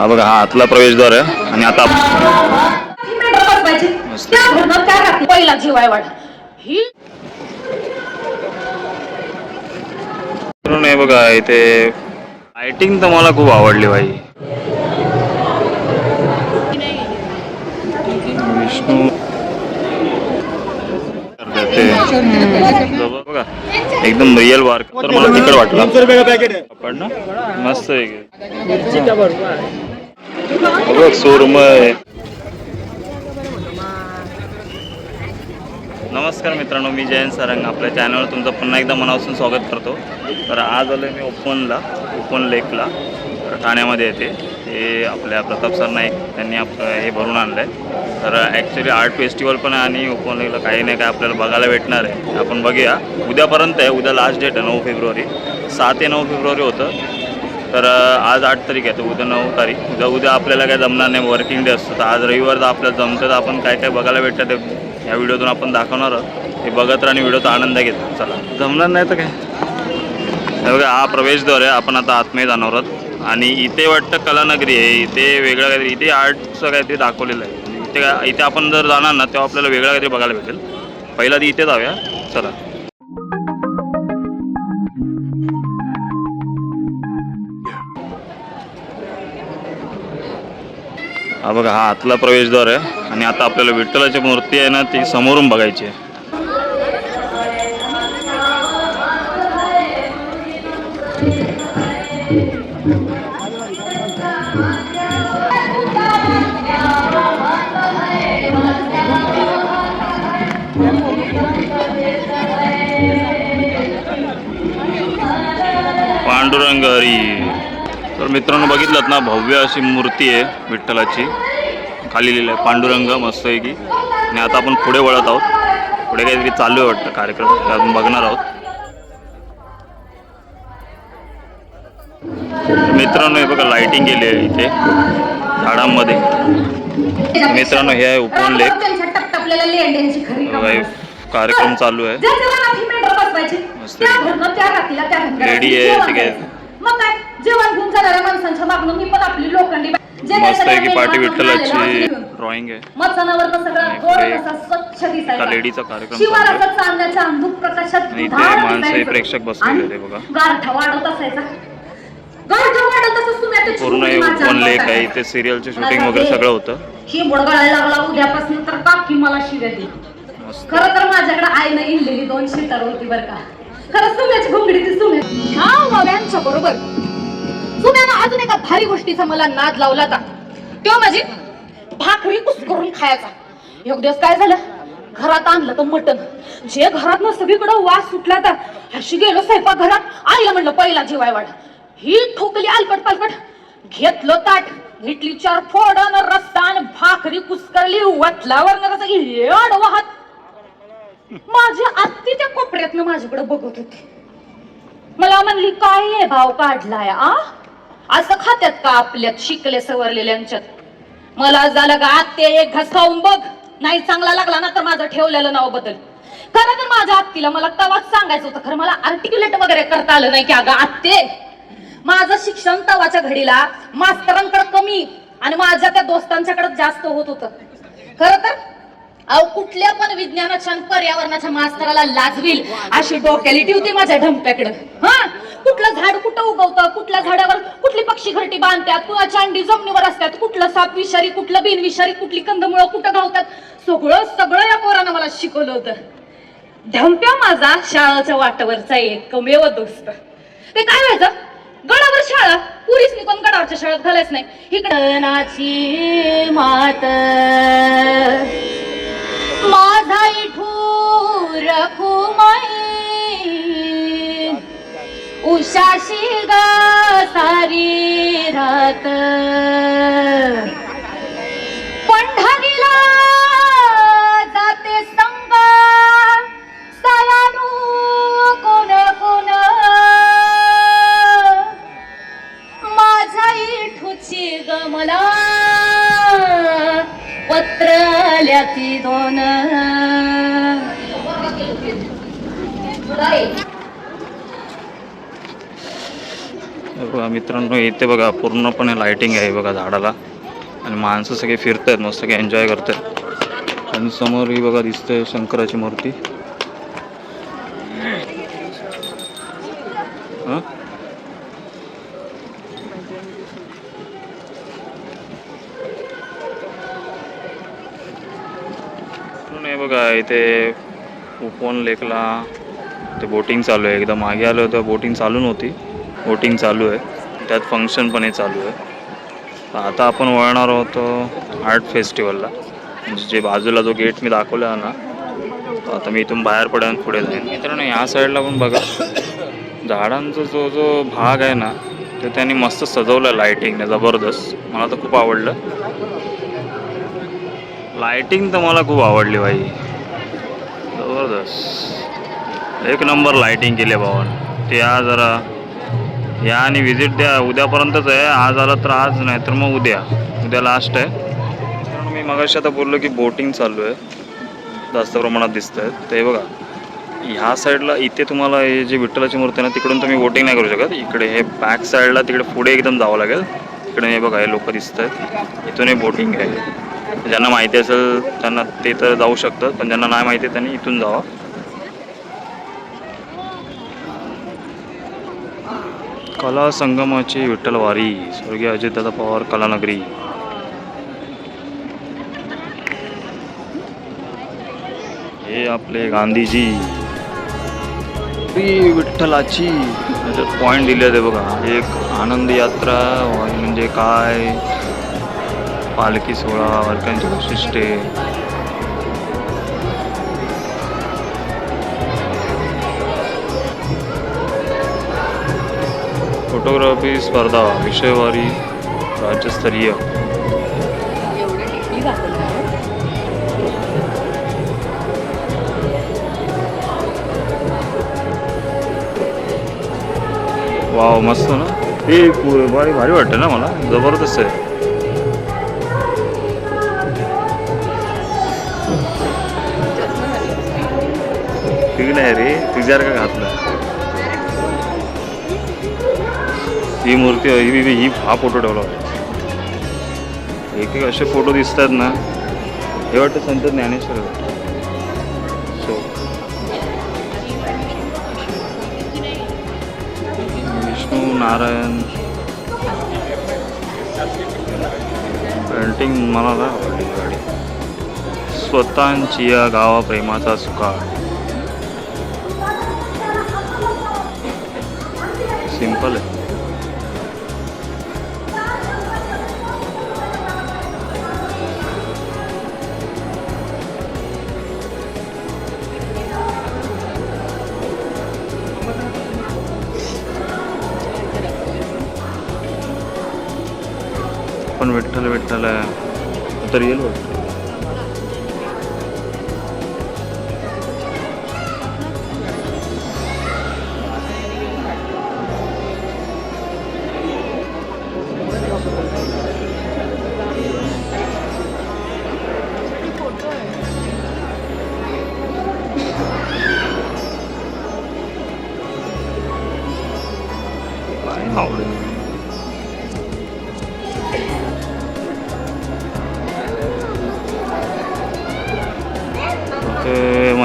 हा बघा हा आतला प्रवेशद्वार आहे. आणि आता पहिला जीवाय वाढ ही म्हणून हे बघा इथे लाइटिंग तर मला खूप आवडली भाई विष्णू ते बघा एकदम रिअल वार्क तर मला तिकड वाटलं. आपण ना मस्त आहे. की. बघ शोरूम आहे नमस्कार मित्रांनो मी जयंत सारंग. आपल्या चॅनलवर तुमचं पुन्हा एकदा मनापासून स्वागत करतो. तर आज आलो मी ओपनला ओपन लेकला. तर ठाण्यामध्ये येते. हे आपल्या प्रताप सर नाईक त्यांनी आप हे भरून आणलं आहे तर ॲक्च्युली आर्ट फेस्टिवल पण आहे आणि ओपन लेकला काही नाही काय आपल्याला बघायला भेटणार आहे. आपण बघूया. उद्यापर्यंत आहे. उद्या लास्ट डेट आहे नऊ फेब्रुवारी. सात ते नऊ फेब्रुवारी होतं. तर आज आठ तारीख आहे तर उद्या नऊ तारीख. उद्या उद्या आपल्याला काय जमणार नाही वर्किंग डे असतो. तर आज रविवार तर आपल्याला जमतं तर आपण काय काय बघायला भेटतं ते ह्या व्हिडिओतून आपण दाखवणार आहोत. ते बघत राहा आणि व्हिडिओचा आनंद घेतो चला. जमणार नाही तर काय? हे बघा हा प्रवेशद्वार आहे. आपण आता आतमध्ये जाणार आहोत. आणि इथे वाटतं कलानगरी आहे. इथे वेगळं काहीतरी इथे आर्टचं काहीतरी दाखवलेलं आहे. इथे काय इथे आपण जर जाणार ना तेव्हा आपल्याला वेगळं काहीतरी बघायला भेटेल. पहिला ती इथे जाऊया. चला. हा बघा हा आतला प्रवेशद्वार आहे आणि आता आपल्याला विठ्ठलाची मूर्ती आहे ना ती समोरून बघायची आहे. पांडुरंग हरी. मित्रांनो बघितलं ना भव्य अशी मूर्ती आहे विठ्ठलाची. खाली लिहिलं आहे पांडुरंग मस्त आहे की आणि आता आपण पुढे वळत आहोत. पुढे काहीतरी चालू आहे वाटतं कार्यक्रम आपण बघणार आहोत. तर मित्रांनो हे बघा लाइटिंग केली आहे इथे झाडांमध्ये. तर मित्रांनो हे आहे उपवन लेक कार्यक्रम चालू आहे. मस्त ठीक आहे. जेवण घेऊन जाणाऱ्या माणसांच्या मागणं मी पण आपली लोखंडी जे मस्त आहे की आलेलं विठ्ठलाची. ड्रॉइंग आहे सगळं आणि गोड पुढे असा स्वच्छ दिसायचा. एका लेडीचा कार्यक्रम शिवाराचा चांदण्याच्या अंधुक प्रकाशात आणि इथे उधार माणसं हे दिसायचं. प्रेक्षक बसलेले आणि होते बघा. गारठा वाढत असायचा गारठा वाढत असं तुम्ही आता पूर्ण हे ओपन लेक अंगात आहे. इथे सिरियलचे शूटिंग वगैरे सगळं होतं ही बुडगळायला लागला उद्यापासून तर काकी मला शिव्या दे मस्त खरं तर माझ्याकडे आईनं इनलेली दोन शिटर होती बरं का खरं सुम्याची घोंगडी ती सुम्या ह्या वव्यांच्या बरोबर सुम्यानं अजून एका भारी गोष्टीचा मला नाद लावला होता. तो माझी म्हणजे भाकरी कुस्करून खायचा. एक दिवस काय झालं? घरात आणलं तर मटण. जे घरात सगळीकडे वास सुटला तर अशी गेलो स्वयंपाक घरात आईला म्हणलं पहिला जेवाय वाढ. ही ठोकली आलपट पालपट घेतलं ताट घेतली चार फोडन रस्तान भाकरी कुस्करली वटलावर कसं वाहत. माझी आत्ती त्या कोपऱ्यातनं माझ्याकडे बघत होती. मला म्हणली काय आहे भाव काढलाय आ? असं खात्यात का आपल्यात शिकले सवरलेल्यांच्यात मला झालं का आत्ते एक घास खाऊन बघ. नाही चांगला लागला ना तर माझं ठेवलेलं नाव बदल. खरं तर माझ्या आत्तीला मला तवाच सांगायचं होतं. खरं मला आर्टिक्युलेट वगैरे करता आलं नाही की अगं आत्ते. माझं शिक्षण तवाच्या घडीला मास्तरांकडे कमी आणि माझ्या त्या दोस्तांच्याकडे जास्त होत होतं. खरं तर अहो कुठल्या पण विज्ञानाच्या पर्यावरणाच्या मास्तराला लाजवील अशी डोक्यालिटी होती माझ्या ढमप्याकडं हा? कुठलं झाड कुठं उगवतं? कुठल्या झाडावर कुठली पक्षी घरटी बांधतात? कुणा अंडी जमिनीवर असतात? कुठलं साप विषारी कुठलं बिनविषारी कुठली कंदमुळं कुठं गावतात? सगळं सगळं या पोरानं मला शिकवलं होतं. ढमप्या माझा शाळेच्या वाटावरचा एकमेव दोस्त. ते काय व्हायचं? गडावर शाळा. पुरीच निघून गडावरच्या शाळेत घालायच नाही. इकडनाची मात. माझा इठू रखुमाई उषाशी ग सारी रात। मित्रांनो इथे बघा पूर्णपणे लायटिंग आहे बघा झाडाला. आणि माणसं सगळे फिरत आहेत मस्त सगळे एन्जॉय करत आहेत आणि समोर ही बघा दिसते शंकराची मूर्ती. बघा इथे उपवन लेकला ते बोटिंग चालू आहे. एकदा मागे आलं होतं बोटिंग चालू नव्हती. बोटिंग चालू आहे. त्यात फंक्शन पण हे चालू आहे. आता आपण वळणार आहोत आर्ट फेस्टिवलला म्हणजे जे बाजूला जो गेट मी दाखवला ना आता मी इथून बाहेर पडेन पुढे जाईन. मित्रांनो या साईडला पण बघा. झाडांचा जो जो भाग आहे ना ते त्यांनी मस्त सजवलं लाईटिंगने जबरदस्त. मला तर खूप आवडलं. लायटिंग तर मला खूप आवडली बाई. जबरदस्त. एक नंबर लायटिंग केली आहे भावान ते या जरा या आणि व्हिजिट द्या. उद्यापर्यंतच आहे. आज आलं तर आज नाही तर मग उद्या. उद्या लास्ट आहे. कारण मी मगाशी आता बोललो की बोटिंग चालू आहे. जास्त प्रमाणात दिसतं आहे ते बघा ह्या साईडला इथे तुम्हाला हे जे विठ्ठलाची मूर्ती आहे ना तिकडून तुम्ही बोटिंग नाही करू शकत. इकडे हे बॅक साईडला तिकडे पुढे एकदम जावं लागेल. तिकडे हे बघा हे लोक दिसत आहेत इथून हे बोटिंग आहे. ज्यांना माहिती असेल त्यांना ते तर जाऊ शकतात पण ज्यांना नाही माहिती आहे त्यांनी इथून जावं. कला संगमाची विठ्ठलवारी स्वर्गीय अजितदादा पवार कलानगरी. हे आपले गांधीजी. श्री विठ्ठलाची. त्याच्यात पॉईंट दिले होते बघा. एक आनंद यात्रा म्हणजे काय? पालखी सोहळा वारकांची वैशिष्ट्ये. फोटोग्राफी स्पर्धा विषयवारी राज्यस्तरीय. वाव मस्त ना? हे भारी भारी वाटतं ना मला. जबरदस्त आहे. ठीक नाही रे तुझ्यावर का घातला? ही मूर्ती ही ही- ही हा फोटो ठेवला होता. एक एक असे फोटो दिसतात ना हे वाटतं संत ज्ञानेश्वर सो विष्णू नारायण पेंटिंग मला ना आवडली गाडी. स्वतःची या गावाप्रेमाचा सुकाळ सिंपल आहे. पण विठ्ठल विठ्ठल आहे तर येईल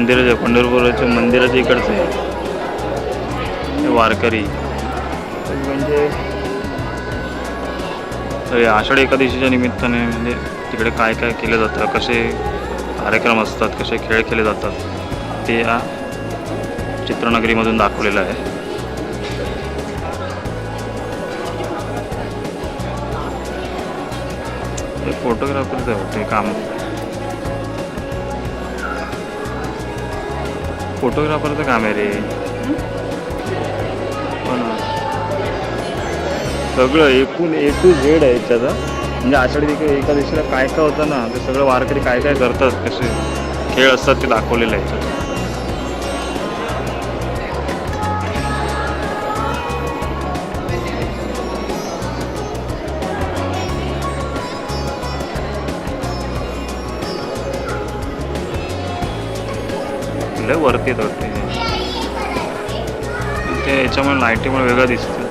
मंदिराचे पंढरपुराच्या मंदिराच्या इकडचं. आहे वारकरी. म्हणजे? आषाढी एकादशीच्या निमित्ताने म्हणजे तिकडे काय काय केलं जातं कसे कार्यक्रम असतात कसे खेळ केले जातात ते या चित्रनगरीमधून दाखवलेलं आहे. फोटोग्राफरचं आहे वाटतं हे काम. फोटोग्राफरचं काम आहे रे. हो सगळं एकूण ए टू झेड आहे त्याचा म्हणजे आषाढी एका एका दिवशीला काय काय होतं ना ते सगळं वारकरी काय काय करतात कसे खेळ असतात ते दाखवलेलं आहे वरती येतात ते. याच्यामुळे लाईटीमुळे वेगळं दिसतं.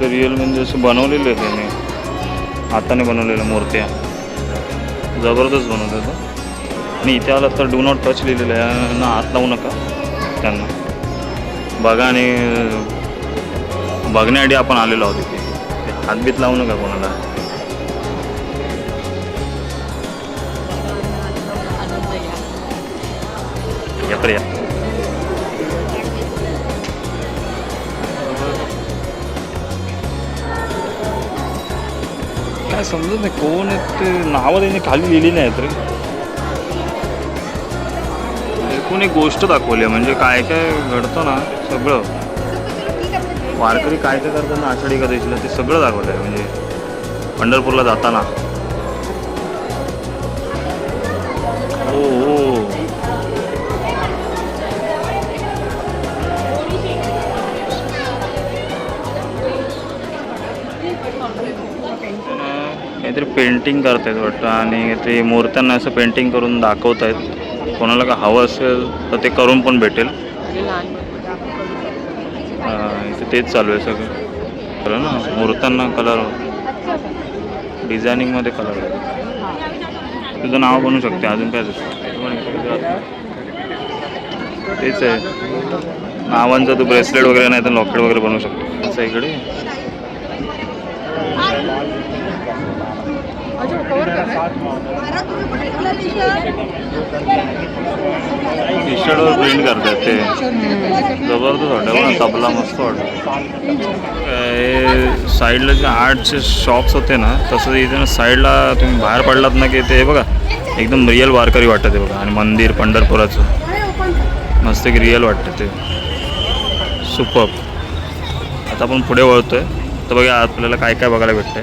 रिअल म्हणजे असं बनवलेलं आहे त्याने. हाताने बनवलेल्या मूर्त्या. जबरदस्त बनवलं होतं आणि इथे आलात तर डू नॉट टच लिहिलेलं आहे. ना हात लावू नका. त्यांना. बघा आणि बघण्यासाठी आपण आलेलो आहोत इथे. हातबीत लावू नका कोणाला. या या. काय समजत नाही कोण आहेत ते? नावं त्यांनी खाली लिहिली नाहीत रे. एकूण एक गोष्ट दाखवली आहे. म्हणजे काय काय घडतं ना सगळं. वारकरी काय काय करताना आषाढी एकादशीला ते सगळं दाखवलं आहे म्हणजे पंढरपूरला जाताना. हो हो. काहीतरी पेंटिंग करतायत वाटतं. आणि ते मूर्त्यांना असं पेंटिंग करून दाखवत आहेत कोणाला का हवं असेल तर ते करून पण भेटेल. इथे तेच चालू आहे सगळं. खरं ना मूर्त्यांना कलर डिझायनिंगमध्ये कलर तुझं नाव बनवू शकते अजून काय तेच आहे. नावांचं तू ब्रेसलेट वगैरे नाही तर लॉकेट वगैरे बनवू शकतो. असं इकडे. टी शर्टवर प्रिंट करतात ते. जबरदस्त वाटतं पण तबला मस्त वाटतं. साईडला जे आर्टचे शॉप्स होते ना तसं इथे ना साईडला तुम्ही बाहेर पडलात ना की ते बघा एकदम रिअल वारकरी वाटतं ते बघा. आणि मंदिर पंढरपुराचं. मस्त की रिअल वाटतं ते. सुपर आता आपण पुढे वळतोय. तर बघा आपल्याला काय काय बघायला भेटतंय.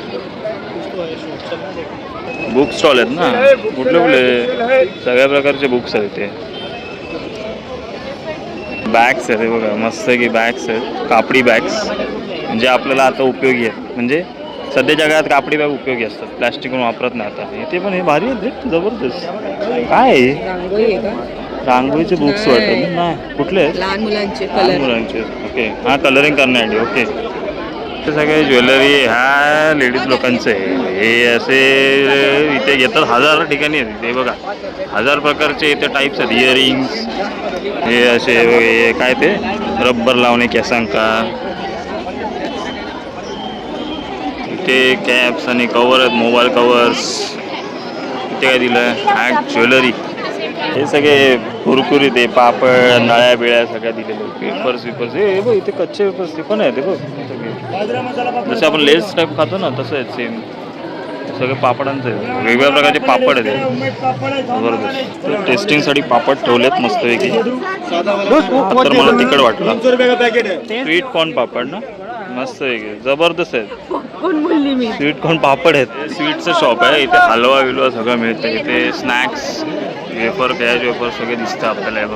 बुक स्टॉल आहेत ना. कुठले कुठले? सगळ्या प्रकारचे बुक्स आहेत ते बॅग्स आहेत हे बघा मस्त की बॅग्स आहेत. कापडी बॅग्स म्हणजे आपल्याला आता उपयोगी आहेत. म्हणजे सध्याच्या काळात कापडी बॅग उपयोगी असतात. प्लॅस्टिक वापरत नाही आता. ते पण हे भारी आहेत जबरदस्त. काय रांगोळीचे बुक्स वाटत नाही. कुठले? आहेत लहान मुलांचे. ओके हां कलरिंग करण्यासाठी. ओके ते सगळे ज्वेलरी ह्या लेडीज लोकांचे. आहे. हे असे इथे घेतात हजार ठिकाणी आहेत ते बघा. हजार प्रकारचे इथे टाईप्स आहेत इयरिंग्स हे असे हे काय ते? रब्बर लावणे केसांका. इथे कॅप्स आणि कवर आहेत मोबाईल कवर्स इथे काय दिलं? हॅट ज्वेलरी हे सगळे कुरकुरीत आहे पापड नळ्या बिळ्या सगळ्या दिलेल्या पेपर्स विपर्स हे बघ इथे कच्चे पेपर्स ते पण आहे ते बघ. जसे आपण लेस टाईप खातो ना तसं आहे सेम सगळे पापडांचं आहे वेगवेगळ्या प्रकारचे पापड आहेत. जबरदस्त. टेस्टिंगसाठी पापड ठेवलेत मस्तपैकी. तर मला तिकड वाटलं. स्वीट कॉर्न पापड ना? मस्त आहे जबरदस्त आहेत. स्वीट कॉर्न पापड आहेत. स्वीटचं शॉप आहे. इथे हलवा बिलवा सगळं मिळतं. इथे स्नॅक्स वेफर कॅच वेफर सगळे दिसतं आपल्याला.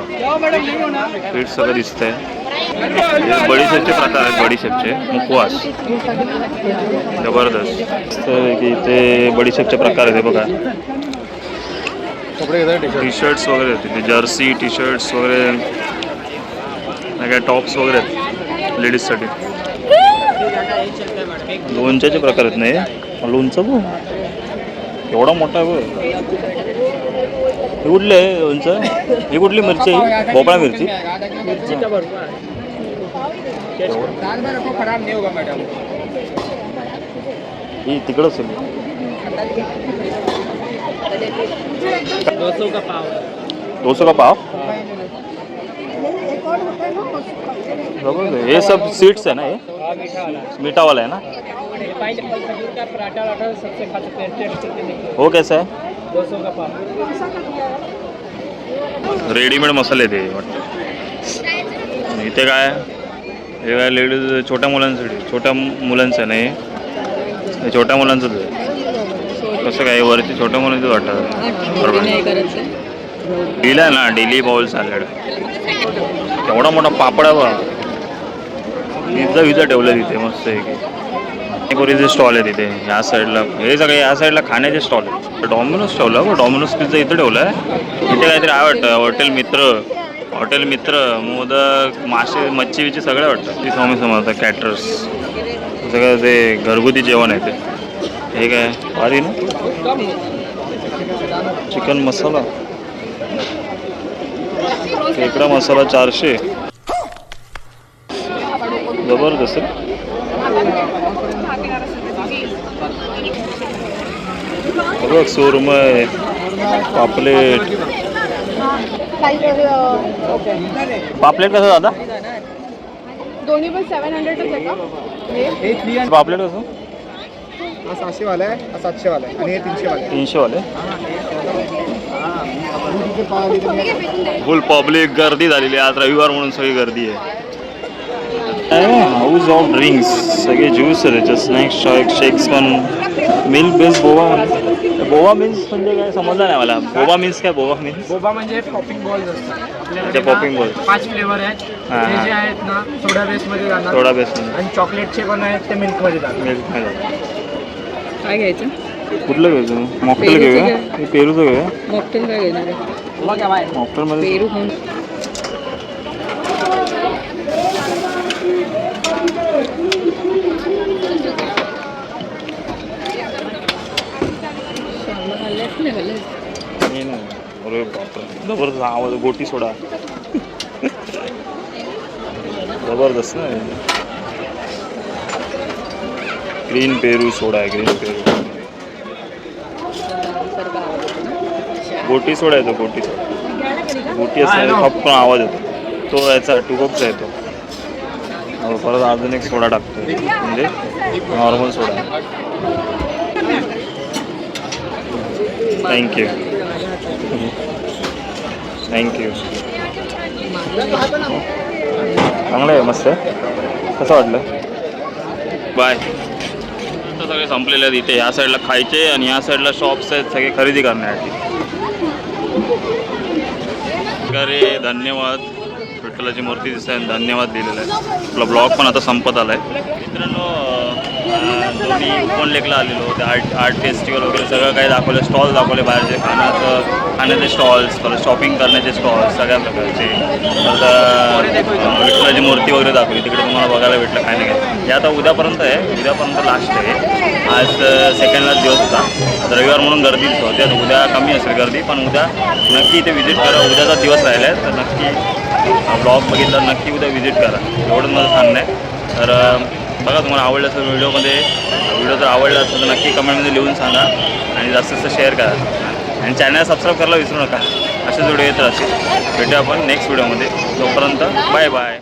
स्वीट सगळं दिसतंय. बडीशेपचे प्रकार आहेत बडीशेपचे. मुखवास जबरदस्त. की इथे बडीशेपचे प्रकार आहेत बघा. टी शर्ट्स वगैरे आहेत तिथे जर्सी टी शर्ट्स वगैरे. नाही काय टॉप्स वगैरे आहेत. लेडीजसाठी. लोणच्याचे प्रकार आहेत नाही लोणचं बघ. एवढा मोठा आहे बघ. हे कुठले आहे लोणचं ही कुठली मिरची. आहे भोपळा मिरची. ही तिकडं असेल. दोसो का पाव? जबरदस्त है। ये सब सीड्स है ना ये मीठा वाला है ना? हो कैसा है? रेडीमेड मसाले ते वाटतं. इथे काय? हे काय लेडीज छोट्या मुलांसाठी छोट्या मुलांचं नाही. छोट्या मुलांचंच आहे. कसं काय वरती छोट्या मुलांचंच वाटतं. बरोबर. दिला ना डेली बाउल सॅलड एवढा मोठा पापड आहे बा. पिझ्झा विझा ठेवलं तिथे मस्त आहे की पुरीचे स्टॉल आहे तिथे या साईडला हे सगळे या साईडला खाण्याचे स्टॉल आहे डॉमिनोज ठेवलं बरं डॉमिनोज पिझ्झा इथं ठेवलं आहे इथे काहीतरी आहे वाटतं हॉटेल मित्र हॉटेल मित्र मोदक मासे मच्छी बिच्छी सगळं वाटतं ती स्वामी समजतं कॅटर्स सगळं ते घरगुती जेवण आहे ते. हे काय भारी ना? चिकन मसाला खेकडा मसाला चारशे. जबरदस्त. हे बघ सुरमय पापलेट। पापलेट कसं दादा दोन्ही पण सेवन हंड्रेडच आहे का। हे थ्री पापलेट कसं? हा सहाशे वाला आहे हा सातशे वाला आहे आणि हे। तीनशे वाला। तीनशे वाले फुल पब्लिक गर्दी झालेली आहे आज रविवार म्हणून सगळी गर्दी आहे हाऊस ऑफ़ ड्रिंक्स सगळे ज्यूस आहे त्याच्यात स्नॅक्स शॉक शेक्स पण milk base boba boba means म्हणजे काय? समजलं नाही मला. बोबा मीन्स काय? बोवा मीन्स बोबा म्हणजे पॉपिंग बॉल्स असतात. अच्छा, popping ना balls. पाच फ्लेवर आहेत. हा, ते हा. जे आहेत ना सोडा बेसमध्ये जाणार थोडा बेस आणि चॉकलेटचे पण आहेत ते मिल्कमध्ये जाणार मिल्क काय घ्यायचं? कुठलं घ्यायचं? मॉकटेल पेरूचं घेऊया. घे. हे पेरूचं घेऊया. मॉकटेल काय घेणार आहे? बाहेर. मॉकटेलमध्ये पेरू खाऊन शाळेला खाल्ल्यास नाही खाल्ल्यास? नाही नाही अरे बापरे जबरदस्त आवाज गोटी सोडा. जबरदस्त ना ग्रीन पेरू सोडा आहे ग्रीन पेरू गोटी सोडा येतो गोटी सोडा. गोटी असं फक्त आवाज येतो. तो याचा टुकोपचा येतो. परत अजून एक सोडा टाकतो. म्हणजे नॉर्मल सोडा. थँक्यू थँक्यू चांगलं आहे मस्त. आहे कसं वाटलं? बाय. आता सगळे संपलेले आहेत इथे. या साईडला खायचे आणि या साईडला शॉप्स आहेत सगळे खरेदी करण्यासाठी. अरे धन्यवाद. विठ्ठलाची मूर्ती दिसत आहे धन्यवाद दिलेला आहे आपला ब्लॉग पण आता संपत आला आहे मित्रांनो मी दोन्ही कोण लेकला आलेलो ते आर्ट आर्ट फेस्टिवल वगैरे सगळं काही दाखवलं स्टॉल दाखवले बाहेरचे खाण्याचं खाण्याचे स्टॉल्स परत शॉपिंग करण्याचे स्टॉल्स सगळ्या प्रकारचे. परत विठ्ठलाची मूर्ती वगैरे दाखवली तिकडे तुम्हाला बघायला भेटलं काय नाही काय हे आता उद्यापर्यंत आहे उद्यापर्यंत लास्ट आहे. आज सेकंडलाच दिवस होता. आता रविवार म्हणून गर्दी होते. उद्या कमी असेल गर्दी पण उद्या नक्की इथे व्हिजिट करा. उद्याचा दिवस राहिला आहे तर नक्की ब्लॉग बघितला नक्की उद्या व्हिजिट करा. एवढंच मला सांगणं आहे. तर बघा तुम्हाला आवडलं असेल व्हिडिओमध्ये व्हिडिओ जर आवडला असेल तर नक्की कमेंटमध्ये लिहून सांगा आणि जास्तीत जास्त शेअर करा. आणि चॅनल सबस्क्राईब करायला विसरू नका. असेच व्हिडिओ येत राहतील. भेटू आपण नेक्स्ट व्हिडिओमध्ये तोपर्यंत बाय बाय